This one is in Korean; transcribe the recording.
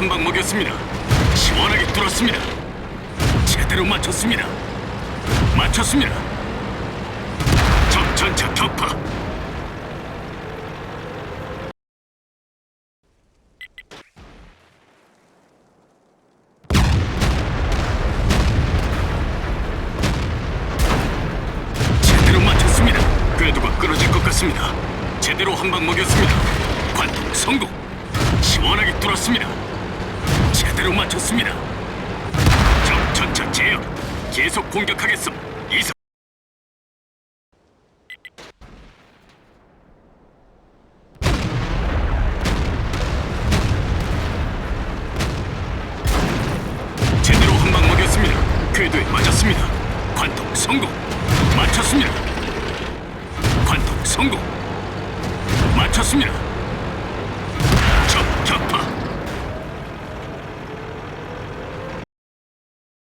한 방 먹였습니다. 시원하게 뚫었습니다. 제대로 맞췄습니다. 맞췄습니다. 적 전차 격파. 제대로 맞췄습니다. 궤도가 끊어질 것 같습니다. 제대로 한 방 먹였습니다. 성공. 시원하게 뚫었습니다. 제대로 맞췄습니다. 적 전차 제압. 계속 공격하겠음. 이상. 제대로 한 방 먹였습니다. 궤도에 맞았습니다. 관통 성공. 맞췄습니다. 관통 성공. 맞췄습니다.